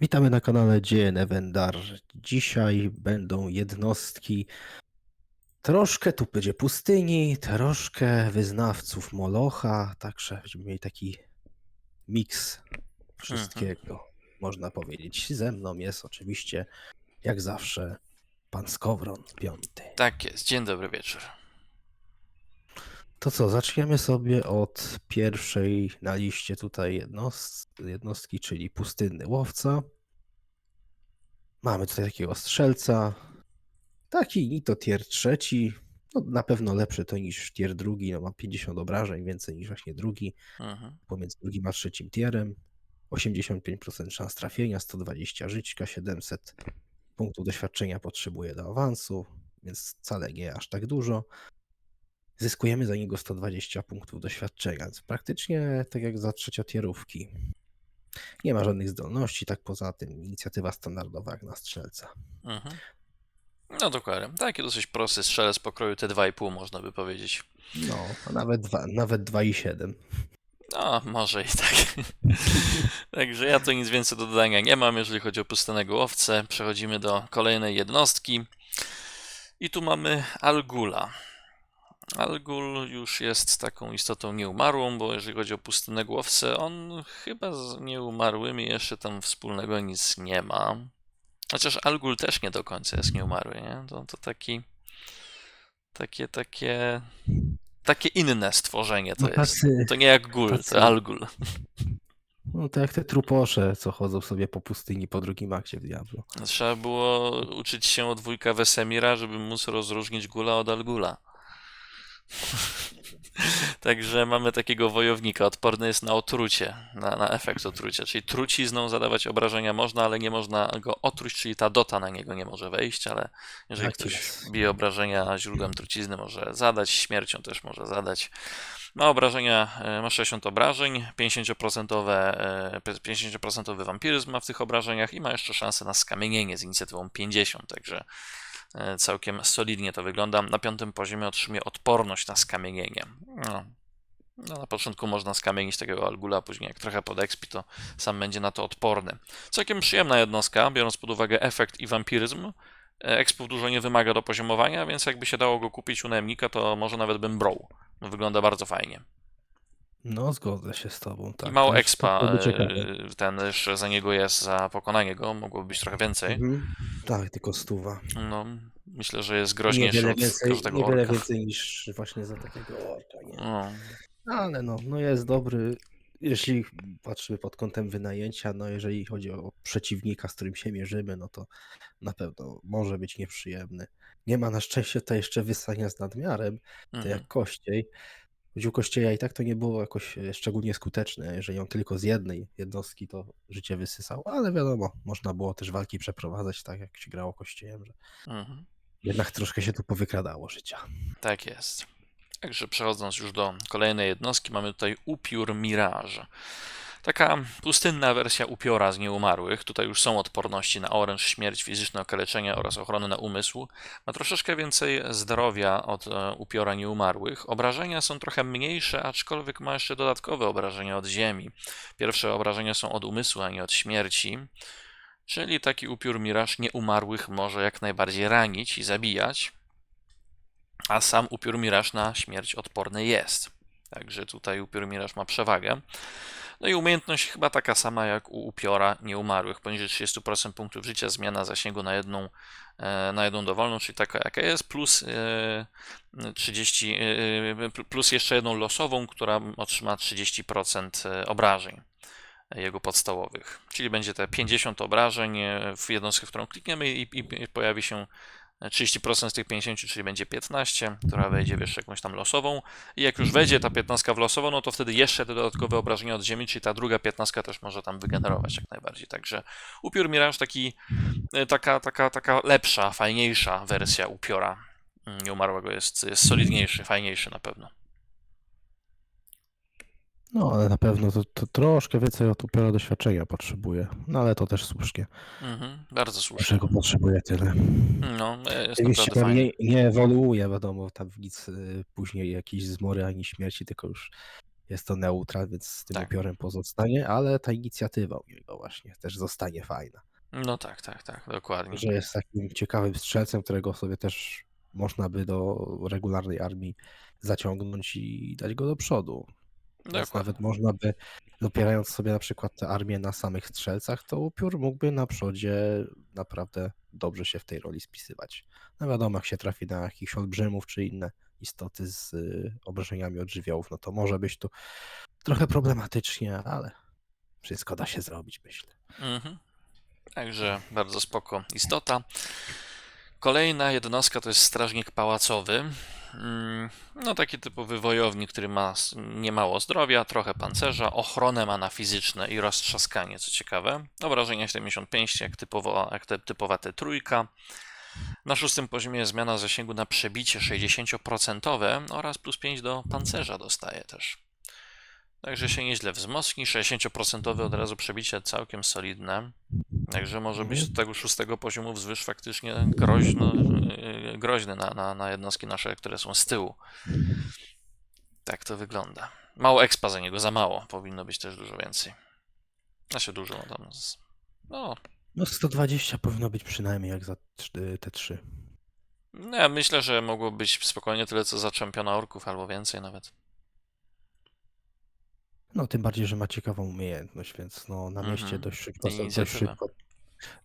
Witamy na kanale Dzieje Nevendar. Dzisiaj będą jednostki. Troszkę tu będzie pustyni, troszkę wyznawców Molocha, także będziemy mieli taki miks wszystkiego, można powiedzieć. Ze mną jest oczywiście, jak zawsze, pan Skowron piąty. Tak jest, dzień dobry wieczór. To co, zaczniemy sobie od pierwszej na liście tutaj jednost, jednostki, czyli pustynny łowca. Mamy tutaj takiego strzelca. Taki ni to tier trzeci. No, na pewno lepszy to niż tier drugi. No, ma 50 obrażeń, więcej niż właśnie drugi. Mhm. Pomiędzy drugim a trzecim tierem. 85% szans trafienia, 120 żyćka, 700 punktów doświadczenia potrzebuje do awansu, więc wcale nie aż tak dużo. Zyskujemy za niego 120 punktów doświadczenia, więc praktycznie tak jak za trzeciotierówki. Nie ma żadnych zdolności, tak poza tym inicjatywa standardowa jak na strzelca. Mhm. No dokładnie. Taki dosyć prosty strzelec pokroju T2,5 można by powiedzieć. No, a nawet, dwa, nawet 2,7. No, może i tak. Także ja tu nic więcej do dodania nie mam, jeżeli chodzi o pustynnego łowcę. Przechodzimy do kolejnej jednostki. I tu mamy Algula. Algul już jest taką istotą nieumarłą, bo jeżeli chodzi o pustynnego łowcę, on chyba z nieumarłymi jeszcze tam wspólnego nic nie ma. Chociaż Algul też nie do końca jest nieumarły, nie? To, to taki... Takie, takie... Takie inne stworzenie to No jest. tacy, To nie jak gul, tacy- to Algul. no to jak te truposze, co chodzą sobie po pustyni po drugim akcie w Diablo. Trzeba było uczyć się od wujka Wesemira, żeby móc rozróżnić gula od Algula. Także mamy takiego wojownika, odporny jest na otrucie, na, na efekt otrucia, czyli trucizną zadawać obrażenia można, ale nie można go otruć, czyli ta dota na niego nie może wejść, ale jeżeli Tak ktoś jest. bije obrażenia źródłem trucizny może zadać, śmiercią też może zadać. Ma obrażenia, e, ma 60 obrażeń, 50%, e, 50% wampiryzm ma w tych obrażeniach i ma jeszcze szansę na skamienienie z inicjatywą 50, także e, całkiem solidnie to wygląda. Na piątym poziomie otrzymuje odporność na skamienienie. No. No, na początku można skamienić takiego algula, a później jak trochę podexpi, to sam będzie na to odporny. Całkiem przyjemna jednostka, biorąc pod uwagę efekt i wampiryzm. E, Expów dużo nie wymaga do poziomowania, więc jakby się dało go kupić u najemnika, to może nawet bym brał. No, wygląda bardzo fajnie. No, zgodzę się z tobą. Tak, I mało to expa, to e, ten jeszcze za niego jest, za pokonanie go, mogłoby być trochę więcej. Mhm. Tak, tylko stuwa. No, myślę, że jest groźniejszy Niewiele od więcej, każdego niewiele orka. więcej niż właśnie za takiego orka. Nie? No, Ale no, no jest dobry, jeśli patrzymy pod kątem wynajęcia, no jeżeli chodzi o przeciwnika, z którym się mierzymy, no to na pewno może być nieprzyjemny. Nie ma na szczęście tutaj jeszcze wysania z nadmiarem, to mhm. jak Kościej. U Kościeja i tak to nie było jakoś e, szczególnie skuteczne. Jeżeli on tylko z jednej jednostki to życie wysysał, ale wiadomo, można było też walki przeprowadzać tak, jak się grało Kościejem, że Mhm. jednak troszkę się tu powykradało życia. Tak jest. Także przechodząc już do kolejnej jednostki, mamy tutaj upiór Mirage. Taka pustynna wersja upiora z nieumarłych. Tutaj już są odporności na oręż, śmierć, fizyczne okaleczenia oraz ochronę na umysł. Ma troszeczkę więcej zdrowia od e, upiora nieumarłych. Obrażenia są trochę mniejsze, aczkolwiek ma jeszcze dodatkowe obrażenia od ziemi. Pierwsze obrażenia są od umysłu, a nie od śmierci. Czyli taki upiór Mirage nieumarłych może jak najbardziej ranić i zabijać a sam upiór Miraż na śmierć odporny jest. Także tutaj upiór Miraż ma przewagę. No i umiejętność chyba taka sama jak u upiora nieumarłych. Poniżej 30% punktów życia, zmiana zasięgu na jedną, e, na jedną dowolną, czyli taka jaka jest, plus e, 30, e, plus jeszcze jedną losową, która otrzyma 30% obrażeń jego podstawowych. Czyli będzie te 50 obrażeń e, w jednostkę, w którą klikniemy i, i pojawi się 30% z tych 50, czyli będzie 15, która wejdzie w jeszcze jakąś tam losową. I jak już wejdzie ta 15 w losową, no to wtedy jeszcze te dodatkowe obrażenia od ziemi, czyli ta druga 15 też może tam wygenerować jak najbardziej. Także upiór Mirage taki, e, taka, taka, taka lepsza, fajniejsza wersja upiora mm, nieumarłego jest, jest solidniejszy, fajniejszy na pewno. No, ale na pewno to, to troszkę więcej od upiora doświadczenia potrzebuje. No ale to też słusznie. Mhm, bardzo słusznie. Czego potrzebuje tyle. No, e, jest naprawdę tam fajnie. nie, nie ewoluuje, wiadomo, tam w nic y, później jakieś zmory ani śmierci, tylko już jest to neutral, więc z tym Tak. upiorem pozostanie, ale ta inicjatywa u niego właśnie też zostanie fajna. No tak, tak, tak, dokładnie. Że jest takim ciekawym strzelcem, którego sobie też można by do regularnej armii zaciągnąć i dać go do przodu. Więc nawet można by, opierając sobie na przykład tę armię na samych strzelcach, to upiór mógłby na przodzie naprawdę dobrze się w tej roli spisywać. No wiadomo, jak się trafi na jakichś olbrzymów czy inne istoty z y, obrażeniami od żywiołów, no to może być tu trochę problematycznie, ale wszystko da się zrobić, myślę. Mhm. Także bardzo spoko istota. Kolejna jednostka to jest strażnik pałacowy. Mm, No taki typowy wojownik, który ma niemało zdrowia, trochę pancerza, ochronę ma na fizyczne i roztrzaskanie, co ciekawe. Obrażenia 75, jak, typowo, jak te, typowa T3. Na szóstym poziomie zmiana zasięgu na przebicie 60% oraz plus 5 do pancerza dostaje też. Także się nieźle wzmocni. 60% od razu przebicie całkiem solidne. Także może być z tego szóstego poziomu wzwyż faktycznie groźno, yy, groźny na, na, na jednostki nasze, które są z tyłu. Tak to wygląda. Mało expa za niego, za mało. Powinno być też dużo więcej. Znaczy dużo, no tam. No, No 120 powinno być przynajmniej jak za te trzy. no, ja myślę, że mogło być spokojnie tyle co za czempiona orków, albo więcej nawet. No tym bardziej, że ma ciekawą umiejętność, więc no na mieście Mhm. dość szybko, dość szybko,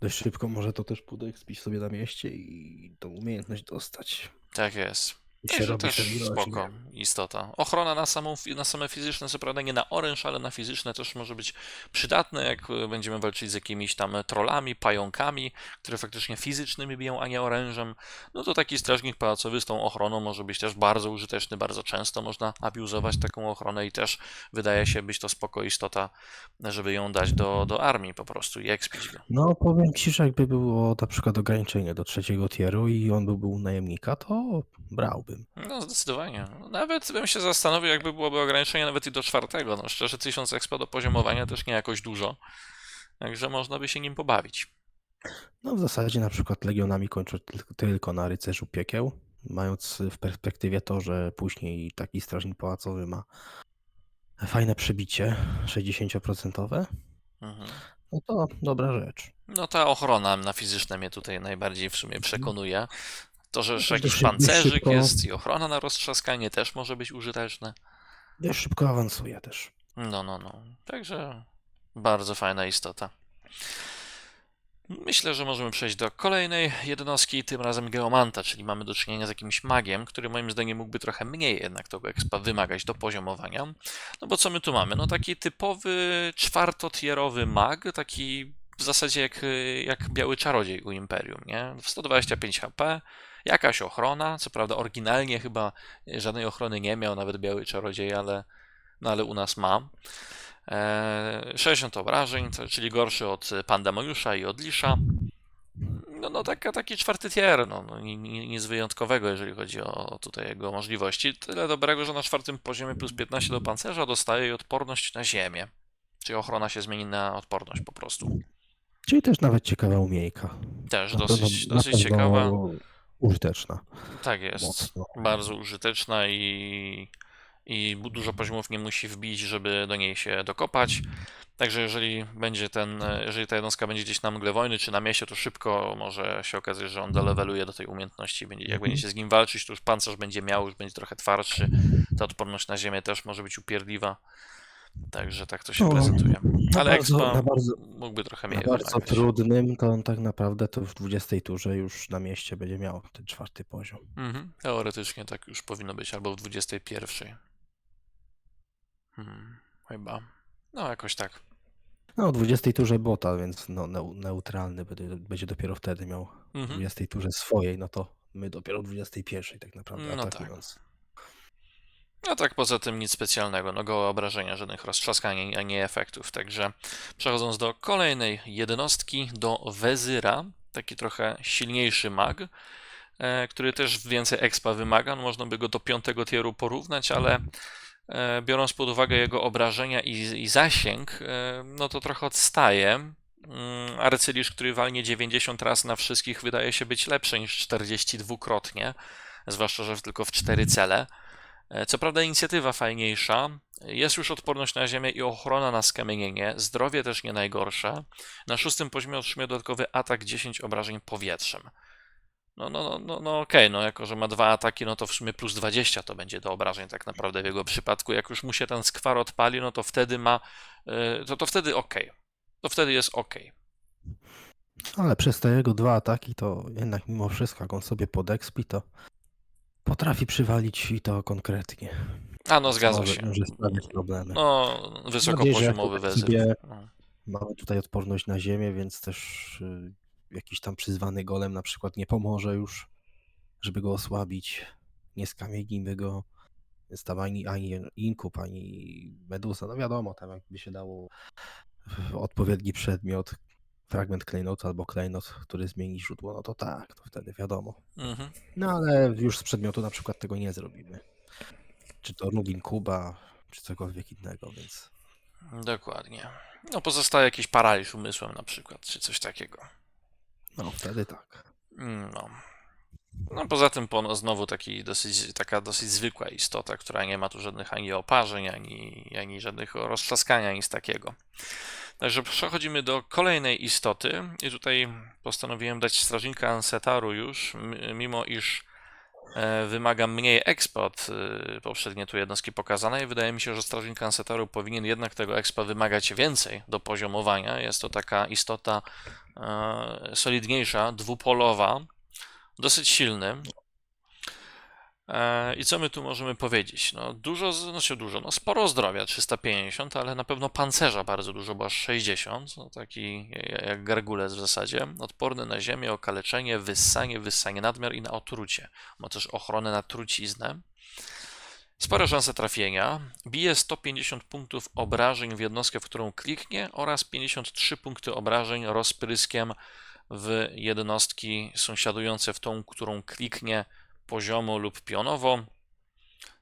dość szybko może to też pójdę spić sobie na mieście i tą umiejętność dostać. Tak jest. I się robi też ten spoko istota. Ochrona na, samą, na same fizyczne, co prawda nie na oręż, ale na fizyczne też może być przydatne, jak e, będziemy walczyć z jakimiś tam trollami, pająkami, które faktycznie fizycznymi biją, a nie orężem. No to taki strażnik pałacowy z tą ochroną może być też bardzo użyteczny, bardzo często można abuzować taką ochronę i też wydaje się być to spoko istota, żeby ją dać do, do armii po prostu i ekspić go. No powiem ci, że jakby było na przykład ograniczenie do trzeciego tieru i on byłby u najemnika, to brałbym. No, zdecydowanie. Nawet bym się zastanowił, jakby byłoby ograniczenie nawet i do czwartego. No, szczerze, 1000 expa do poziomowania też nie jakoś dużo. Także można by się nim pobawić. No w zasadzie na przykład legionami kończę tylko, tylko na rycerzu piekieł, mając w perspektywie to, że później taki strażnik pałacowy ma fajne przebicie 60%, Mhm. no to dobra rzecz. No ta ochrona na fizyczne mnie tutaj najbardziej w sumie przekonuje. To, że już jakiś pancerzyk jest i ochrona na roztrzaskanie też może być użyteczne. Dość szybko awansuje też. No, no, no. Także bardzo fajna istota. Myślę, że możemy przejść do kolejnej jednostki, tym razem Geomanta, czyli mamy do czynienia z jakimś magiem, który moim zdaniem mógłby trochę mniej jednak tego expa wymagać do poziomowania. No bo co my tu mamy? No taki typowy czwartotierowy mag, taki w zasadzie jak, jak biały czarodziej u Imperium, nie? 125 HP, jakaś ochrona, co prawda oryginalnie chyba żadnej ochrony nie miał, nawet biały czarodziej, ale, no ale u nas ma. E, 60 obrażeń, to, czyli gorszy od Pandemoniusza i od Lisza. No, no taka, taki czwarty tier, no, no ni- ni- nic wyjątkowego, jeżeli chodzi o tutaj jego możliwości. Tyle dobrego, że na czwartym poziomie plus 15 do pancerza dostaje i odporność na ziemię. Czyli ochrona się zmieni na odporność po prostu. Czyli też nawet ciekawa umiejka. Też dosyć, dosyć ciekawa. Użyteczna. Tak jest. Mocno. Bardzo użyteczna i, i dużo poziomów nie musi wbić, żeby do niej się dokopać. Także jeżeli będzie ten, jeżeli ta jednostka będzie gdzieś na mgle wojny czy na mieście, to szybko może się okazać, że on doleweluje do tej umiejętności. Będzie, jak Mhm. będziecie z nim walczyć, to już pancerz będzie miał, już będzie trochę twardszy. Ta odporność na ziemię też może być upierdliwa. Także tak to się No, prezentuje. Na Ale bardzo, expa na bardzo, mógłby trochę na mniej bardzo wymagać. trudnym to on tak naprawdę to w 20 turze już na mieście będzie miał ten czwarty poziom. Mhm. Teoretycznie tak już powinno być, albo w 21. Hmm, chyba. No, jakoś tak. No, w 20 turze bota, więc no, neu- neutralny będzie, będzie dopiero wtedy miał w Mhm. 20 turze swojej, no to my dopiero w 21 tak naprawdę No tak. No tak, poza tym nic specjalnego, no gołe obrażenia, żadnych roztrzaskań, a nie efektów. Także przechodząc do kolejnej jednostki, do Wezyra, taki trochę silniejszy mag, e, który też więcej expa wymaga. No, można by go do piątego tieru porównać, ale e, biorąc pod uwagę jego obrażenia i, i zasięg, e, no to trochę odstaje. Mm, Arcylisz, który walnie 90 raz na wszystkich, wydaje się być lepszy niż 42-krotnie, zwłaszcza, że tylko w cztery cele. E, Co prawda inicjatywa fajniejsza, jest już odporność na ziemię i ochrona na skamienienie, zdrowie też nie najgorsze. Na szóstym poziomie otrzymuje dodatkowy atak 10 obrażeń powietrzem. No, no, no, no, no okej, no jako, że ma dwa ataki, no to w sumie plus 20 to będzie do obrażeń tak naprawdę w jego przypadku. Jak już mu się ten skwar odpali, no to wtedy ma, y, to, to wtedy okej. To wtedy jest okej. Ale przez te jego dwa ataki, to jednak mimo wszystko, jak on sobie podekspi, to potrafi przywalić i to konkretnie. A no zgadza może, się. może sprawiać problemy. No, wysokopoziomowy sobie- No. Mamy tutaj odporność na ziemię, więc też y, jakiś tam przyzwany golem na przykład nie pomoże już, żeby go osłabić. Nie skamienimy go. Więc tam ani, ani inkub, ani meduza, no wiadomo, tam jakby się dało odpowiedni przedmiot, fragment klejnotu albo klejnot, który zmieni źródło, no to tak, to wtedy wiadomo. Mhm. No ale już z przedmiotu na przykład tego nie zrobimy. Czy to Rubin Kuba, czy cokolwiek innego, więc Dokładnie. No pozostaje jakiś paraliż umysłem na przykład, czy coś takiego. no wtedy tak. No. No poza tym pono znowu taki dosyć, taka dosyć zwykła istota, która nie ma tu żadnych ani oparzeń, ani, ani żadnych roztrzaskania, nic takiego. Także przechodzimy do kolejnej istoty i tutaj postanowiłem dać strażnika Ansetaru już, mimo iż e, wymaga mniej expa od e, poprzednie tu jednostki pokazanej. Wydaje mi się, że strażnik Ansetaru powinien jednak tego expa wymagać więcej do poziomowania. Jest to taka istota e, solidniejsza, dwupolowa, dosyć silny. E, I co my tu możemy powiedzieć? No dużo, znaczy dużo, no sporo zdrowia, 350, ale na pewno pancerza bardzo dużo, bo aż 60, no taki jak gargulec w zasadzie. Odporny na ziemię, okaleczenie, wyssanie, wyssanie nadmiar i na otrucie. Ma też ochronę na truciznę. Spore szanse trafienia. Bije 150 punktów obrażeń w jednostkę, w którą kliknie oraz 53 punkty obrażeń rozpryskiem w jednostki sąsiadujące w tą, którą kliknie poziomo lub pionowo.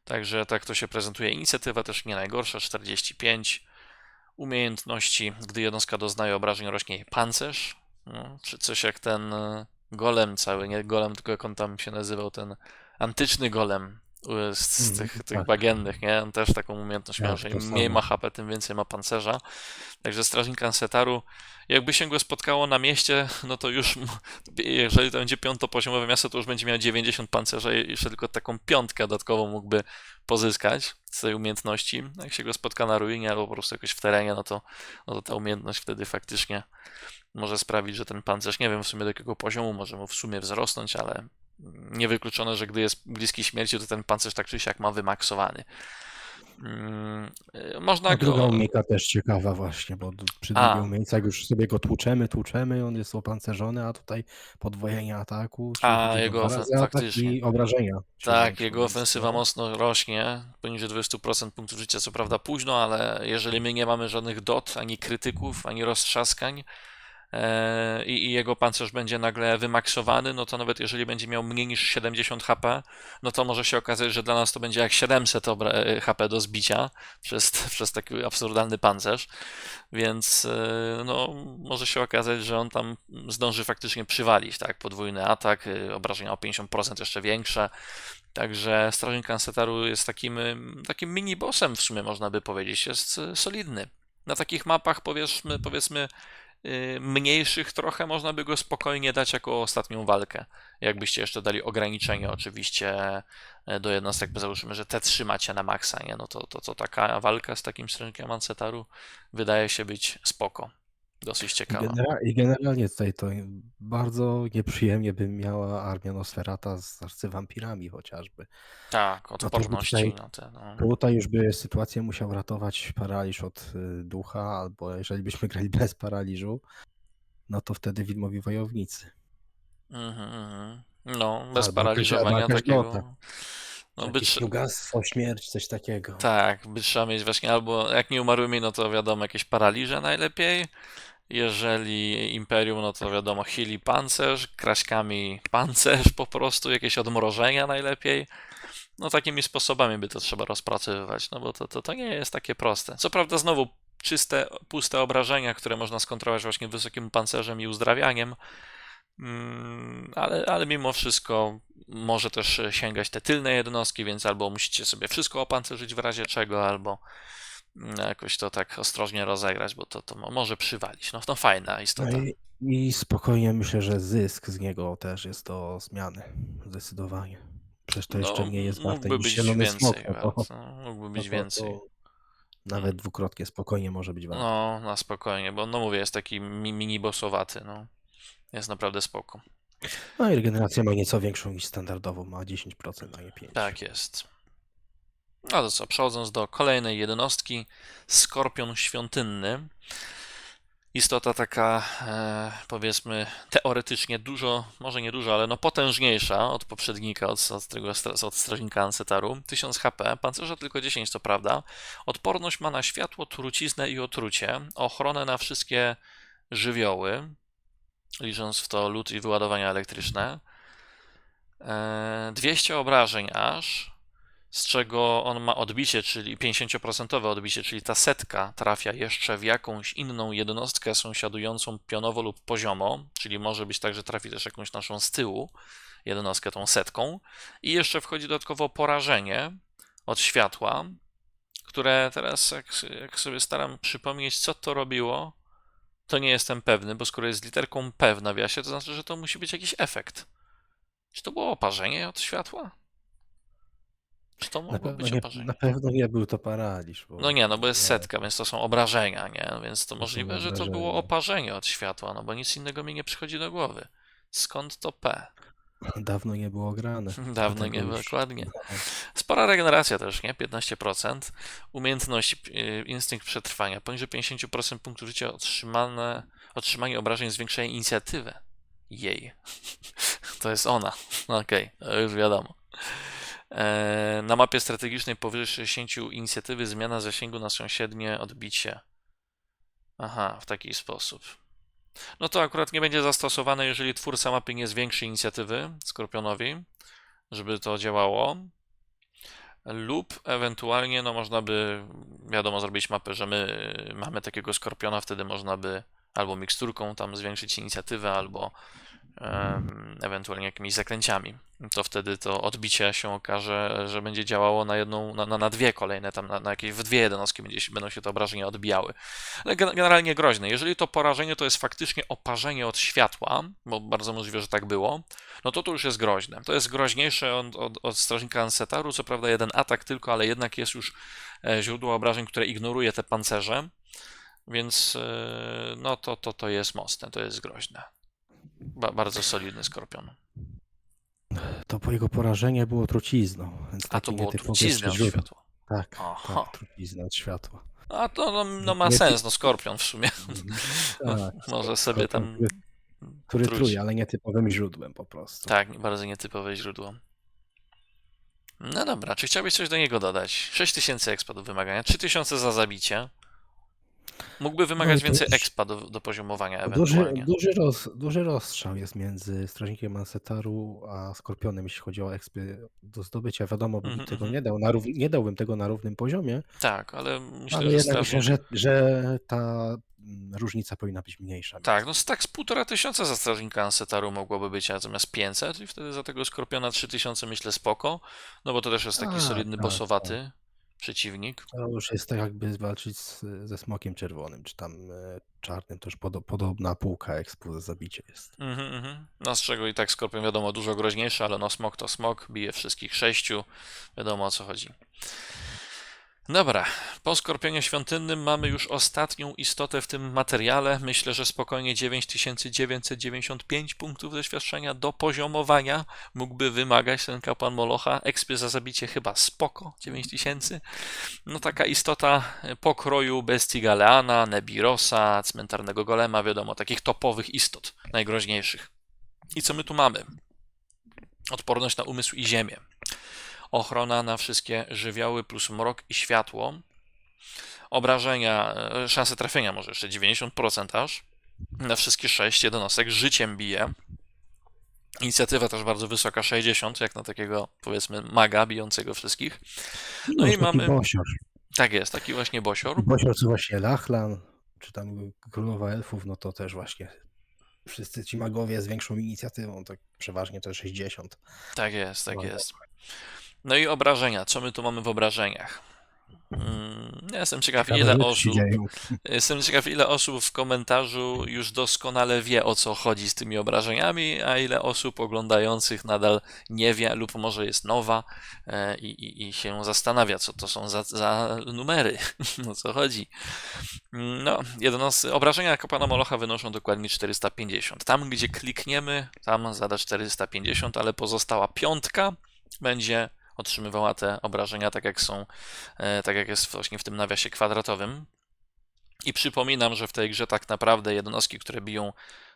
Także tak to się prezentuje. Inicjatywa też nie najgorsza, 45. Umiejętności, gdy jednostka doznaje obrażeń, rośnie jej pancerz. No, czy coś jak ten e, golem cały, nie golem, tylko jak on tam się nazywał, ten antyczny golem z, Mhm, tych, tych tak. bagiennych, nie? On też taką umiejętność miał, Tak, że im mniej ma HP, tym więcej ma pancerza. Także strażnik Ansetaru, jakby się go spotkało na mieście, no to już, jeżeli to będzie piątopoziomowe miasto, to już będzie miał 90 pancerza i jeszcze tylko taką piątkę dodatkową mógłby pozyskać z tej umiejętności. Jak się go spotka na ruinie albo po prostu jakoś w terenie, no to, no to ta umiejętność wtedy faktycznie może sprawić, że ten pancerz, nie wiem w sumie do jakiego poziomu może mu w sumie wzrosnąć, ale niewykluczone, że gdy jest bliski śmierci, to ten pancerz tak czy siak ma wymaksowany. Mm, y, Można A druga go... umiejka też ciekawa właśnie, bo przy drugiej umiejce jak już sobie go tłuczemy, tłuczemy, on jest opancerzony, a tutaj podwojenie ataku, A, jego faktycznie. i obrażenia. Tak, jego ofensywa no, mocno rośnie, poniżej 20% punktów życia, co prawda późno, ale jeżeli my nie mamy żadnych dot, ani krytyków, ani roztrzaskań e, i, i jego pancerz będzie nagle wymaksowany, no to nawet jeżeli będzie miał mniej niż 70 HP, no to może się okazać, że dla nas to będzie jak 700 obra- e, HP do zbicia przez, przez taki absurdalny pancerz, więc e, no, może się okazać, że on tam zdąży faktycznie przywalić, tak, podwójny atak, e, obrażenia o 50% jeszcze większe, Także Strażnik Ansetaru jest takim, takim mini-bossem w sumie można by powiedzieć, jest solidny. Na takich mapach powiedzmy, powiedzmy mniejszych trochę można by go spokojnie dać jako ostatnią walkę. Jakbyście jeszcze dali ograniczenie oczywiście e, do jednostek, bo załóżmy, że te trzymacie na maksa, nie? No to, to, to taka walka z takim Strażnikiem Ansetaru wydaje się być spoko. Dosyć I, ciekawa. genera- I generalnie tutaj to bardzo nieprzyjemnie by miała armia Nosferata z arcywampirami chociażby. Tak, to już by odporności tutaj- na te, no. Tutaj już by sytuację musiał ratować paraliż od y, ducha, albo jeżeli byśmy grali bez paraliżu, no to wtedy widmowi wojownicy. Mhm, mhm. No, bez Albo paraliżowania jakaś- albo jakaś takiego. No, by, Jakieś trze- śmierć, coś takiego. tak, by trzeba mieć właśnie albo jak nie umarłymi, no to wiadomo, jakieś paraliże najlepiej. Jeżeli Imperium, no to wiadomo, chili pancerz, kraśkami pancerz po prostu, jakieś odmrożenia najlepiej. No takimi sposobami by to trzeba rozpracowywać, no bo to, to, to nie jest takie proste. Co prawda znowu czyste, puste obrażenia, które można skontrolować właśnie wysokim pancerzem i uzdrawianiem, Mm, Ale, ale mimo wszystko może też sięgać te tylne jednostki, więc albo musicie sobie wszystko opancerzyć w razie czego, albo jakoś to tak ostrożnie rozegrać, bo to, to mo- może przywalić. No, no fajna No istota. i, I spokojnie myślę, że zysk z niego też jest do zmiany. Zdecydowanie. Przecież to jeszcze No, mniej jest warte mógłby niż być więcej, smok. No wart, no, mógłby no być to, więcej. to nawet dwukrotnie spokojnie może być warte. No, na spokojnie, bo no mówię, jest taki mi, mini bossowaty, no. Jest naprawdę spoko. No i regeneracja ma nieco większą niż standardowo, ma 10%, a nie 5%. Tak jest. No to co, przechodząc do kolejnej jednostki, Skorpion Świątynny. Istota taka, e, powiedzmy, teoretycznie dużo, może nie dużo, ale no potężniejsza od poprzednika, od, od, tego, od strażnika Ansetaru. 1000 HP, pancerza tylko 10, to prawda. Odporność ma na światło, truciznę i otrucie. Ochronę na wszystkie żywioły, licząc w to lód i wyładowania elektryczne. E, 200 obrażeń aż, z czego on ma odbicie, czyli 50% odbicie, czyli ta setka trafia jeszcze w jakąś inną jednostkę sąsiadującą pionowo lub poziomo, czyli może być tak, że trafi też jakąś naszą z tyłu jednostkę tą setką. I jeszcze wchodzi dodatkowo porażenie od światła, które teraz, jak, jak sobie staram przypomnieć, co to robiło, to nie jestem pewny, bo skoro jest literką P w nawiasie, to znaczy, że to musi być jakiś efekt. Czy to było oparzenie od światła? Czy to Na mogło pewno, być nie, oparzenie? na pewno nie był to paraliż. Bo No nie, no bo jest nie, setka, więc to są obrażenia, nie? Więc to możliwe, że to było oparzenie od światła, no bo nic innego mi nie przychodzi do głowy. Skąd to P? Dawno nie było grane. Dawno nie, Dlatego już- dokładnie. no, Spora regeneracja też, nie? 15%. Umiejętność, yy, instynkt przetrwania. Poniżej 50% punktów życia otrzymane, otrzymanie obrażeń zwiększa inicjatywę. Jej. To jest ona. Okej, to już wiadomo. E, Na mapie strategicznej powyżej 60 inicjatywy zmiana zasięgu na sąsiednie odbicie. Aha, w taki sposób. No to akurat nie będzie zastosowane, jeżeli twórca mapy nie zwiększy inicjatywy Skorpionowi, żeby to działało. Lub ewentualnie, no można by, wiadomo, zrobić mapę, że my mamy takiego skorpiona, wtedy można by albo miksturką tam zwiększyć inicjatywę, albo ewentualnie jakimiś zaklęciami. To wtedy to odbicie się okaże, że będzie działało na jedną, na, na, dwie kolejne, tam na, na jakieś w dwie jednostki będzie, będą się te obrażenia odbijały. Ale gen- generalnie groźne. Jeżeli to porażenie to jest faktycznie oparzenie od światła, bo bardzo możliwe, że tak było, no to to już jest groźne. To jest groźniejsze od, od, od strażnika Ansetaru, co prawda jeden atak tylko, ale jednak jest już e, źródło obrażeń, które ignoruje te pancerze, więc e, no to, to, to jest mocne, to jest groźne. Ba, bardzo solidny skorpion. To po jego porażenie było trucizną. Więc A to było trucizny od światła. Tak, Aha. tak, trucizna od światła. A to no, no ma Nie- sens, no skorpion w sumie. Tak, Może sobie tam który, który truć. truje, ale nietypowym źródłem po prostu. Tak, bardzo nietypowe źródło. No dobra, czy chciałbyś coś do niego dodać? 6000 expa do wymagania, 3000 za zabicie. Mógłby wymagać No i to więcej expa do, do poziomowania ewentualnie. duży, roz, duży rozstrzał jest między strażnikiem Mansetaru a Skorpionem, jeśli chodzi o ekspy do zdobycia. Wiadomo, bym Mhm, tego mhm. nie dał, na rów, nie dałbym tego na równym poziomie, Tak, ale myślę, ale że jednak myślę, strażnik... że, że ta mm, różnica powinna być mniejsza. Tak, no z tak z półtora tysiąca za strażnika Ansetaru mogłoby być, a zamiast 500 i wtedy za tego Skorpiona 3000 myślę spoko, no bo to też jest taki Tak, solidny tak, bossowaty przeciwnik. To już jest tak jakby walczyć z, ze smokiem czerwonym, czy tam e, czarnym, to już podo, podobna półka ekspu za zabicie jest. Mhm, mhm. No z czego i tak Skorpion wiadomo dużo groźniejszy, ale no smok to smok, bije wszystkich sześciu, wiadomo o co chodzi. Dobra, po Skorpionie Świątynnym mamy już ostatnią istotę w tym materiale. Myślę, że spokojnie 9995 punktów doświadczenia do poziomowania mógłby wymagać ten kapłan Molocha. Ekspy za zabicie chyba spoko, 9000. No taka istota pokroju bestii Galeana, Nebirosa, cmentarnego golema, wiadomo, takich topowych istot, najgroźniejszych. I co my tu mamy? Odporność na umysł i ziemię. Ochrona na wszystkie żywioły plus mrok i światło. Obrażenia, e, szanse trafienia może jeszcze 90% aż. Na wszystkie 6 jednostek. Życiem bije. Inicjatywa też bardzo wysoka, 60, jak na takiego powiedzmy maga bijącego wszystkich. No i taki mamy- Bosior. Tak jest, taki właśnie bosior. Bosior, czy właśnie Lachlan, czy tam Królowa Elfów, no to też właśnie wszyscy ci magowie z większą inicjatywą, tak przeważnie to 60. Tak jest, tak Dobra. jest. No i obrażenia. Co my tu mamy w obrażeniach? Mm, ja jestem ciekaw, ile osób. Jestem ciekaw, ile osób w komentarzu już doskonale wie, o co chodzi z tymi obrażeniami, a ile osób oglądających nadal nie wie, lub może jest nowa e, i, i, i się zastanawia, co to są za, za numery, o co chodzi. Mm, No, jednost... obrażenia kapłana Molocha wynoszą dokładnie 450. Tam, gdzie klikniemy, tam zada 450, ale pozostała piątka będzie otrzymywała te obrażenia tak jak są, e, tak jak jest właśnie w tym nawiasie kwadratowym. I przypominam, że w tej grze tak naprawdę jednostki, które biją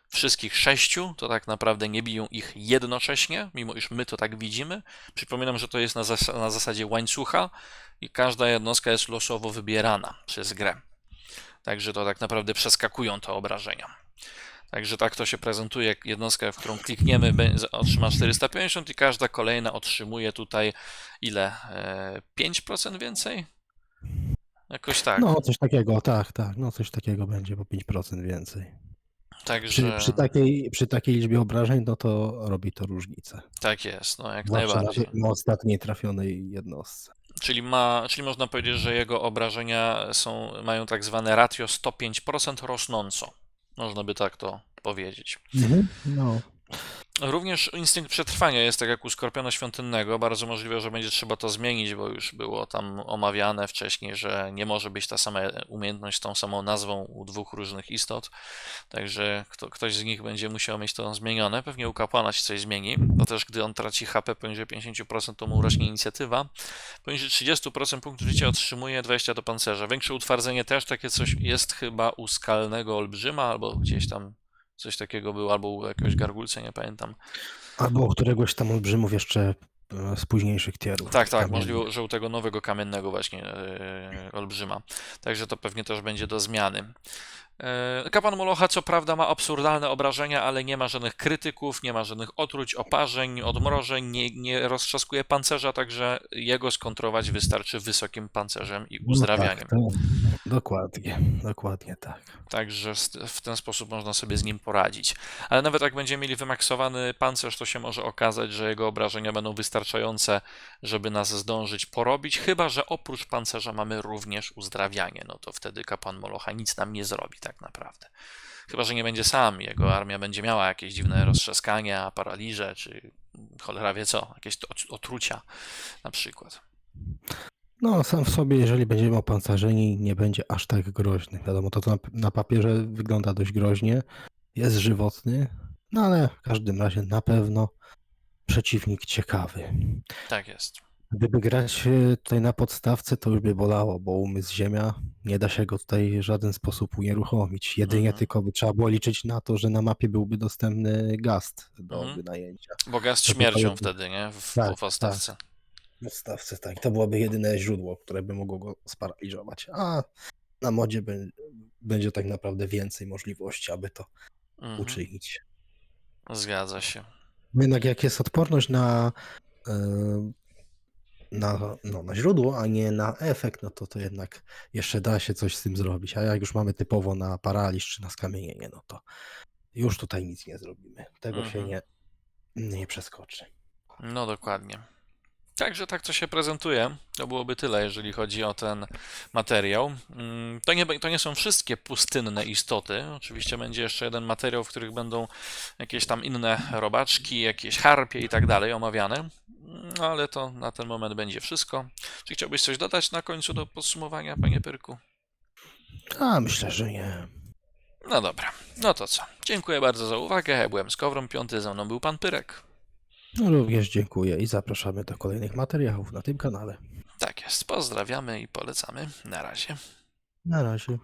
wszystkich sześciu, to tak naprawdę nie biją ich jednocześnie, mimo iż my to tak widzimy. Przypominam, że to jest na, zas- na zasadzie łańcucha i każda jednostka jest losowo wybierana przez grę. Także to tak naprawdę przeskakują te obrażenia. Także tak to się prezentuje. Jednostka, w którą klikniemy, otrzyma 450 i każda kolejna otrzymuje tutaj ile? E, 5% więcej? Jakoś tak. No, coś takiego, tak, tak, no coś takiego będzie, po 5% więcej. Przy, Także przy, takiej, przy takiej liczbie obrażeń, no to robi to różnicę. tak jest, no jak Zwłaszcza na, najbardziej. na ostatniej trafionej jednostce. Czyli, ma, czyli można powiedzieć, że jego obrażenia są, mają tak zwane ratio 105% rosnąco. Można by tak to powiedzieć. No, Również instynkt przetrwania jest tak jak u skorpiona świątynnego. Bardzo możliwe, że będzie trzeba to zmienić, bo już było tam omawiane wcześniej, że nie może być ta sama umiejętność tą samą nazwą u dwóch różnych istot. Także kto, ktoś z nich będzie musiał mieć to zmienione. Pewnie u kapłana się coś zmieni. To też gdy on traci HP poniżej 50%, to mu rośnie inicjatywa. Poniżej 30% punktów życia otrzymuje 20 do pancerza. Większe utwardzenie też takie coś jest chyba u skalnego olbrzyma, albo gdzieś tam coś takiego było, albo u jakiegoś gargulca, nie pamiętam. albo u któregoś tam olbrzymów jeszcze e, z późniejszych tierów. Tak, tak, możliwe, że u tego nowego kamiennego właśnie e, olbrzyma. Także to pewnie też będzie do zmiany. E, Kapłan Molocha co prawda ma absurdalne obrażenia, ale nie ma żadnych krytyków, nie ma żadnych otruć, oparzeń, odmrożeń, nie, nie roztrzaskuje pancerza, także jego skontrować wystarczy wysokim pancerzem i No uzdrawianiem. Tak, to, dokładnie, dokładnie tak. Także w ten sposób można sobie z nim poradzić. Ale nawet jak będziemy mieli wymaksowany pancerz, to się może okazać, że jego obrażenia będą wystarczające, żeby nas zdążyć porobić, chyba że oprócz pancerza mamy również uzdrawianie. No to wtedy kapłan Molocha nic nam nie zrobi tak naprawdę. Chyba, że nie będzie sam, jego armia będzie miała jakieś dziwne roztrzaskania, paraliże, czy cholera wie co, jakieś otrucia na przykład. No, sam w sobie, jeżeli będziemy opancerzeni, nie będzie aż tak groźny. Wiadomo, to, to na, na papierze wygląda dość groźnie, jest żywotny, no ale w każdym razie na pewno przeciwnik ciekawy. Tak jest. Gdyby grać e, tutaj na podstawce, to już by bolało, bo umysł ziemia, nie da się go tutaj w żaden sposób unieruchomić. Jedynie Mhm. tylko by trzeba było liczyć na to, że na mapie byłby dostępny gast do Mhm. wynajęcia. Bo gaz To śmiercią wtedy, nie? W, Tak, w postawce. W podstawce tak, to byłoby jedyne źródło, które by mogło go sparaliżować. A na modzie bę- będzie tak naprawdę więcej możliwości, aby to Mhm. uczynić. Zgadza się. Jednak jak jest odporność na, e, na, no, na źródło, a nie na efekt, no to to jednak jeszcze da się coś z tym zrobić. A jak już mamy typowo na paraliż czy na skamienienie, no to już tutaj nic nie zrobimy. Tego się Mhm. nie, nie przeskoczy. No dokładnie. Także tak to się prezentuje. To byłoby tyle, jeżeli chodzi o ten materiał. Mm, To nie, to nie są wszystkie pustynne istoty. Oczywiście będzie jeszcze jeden materiał, w których będą jakieś tam inne robaczki, jakieś harpie i tak dalej omawiane. Mm, Ale to na ten moment będzie wszystko. Czy chciałbyś coś dodać na końcu do podsumowania, panie Pyrku? A myślę, że nie. No dobra, no to co? Dziękuję bardzo za uwagę. Ja byłem Skowron Piąty, ze mną był pan Pyrek. No, również dziękuję i zapraszamy do kolejnych materiałów na tym kanale. Tak jest, pozdrawiamy i polecamy. Na razie. Na razie.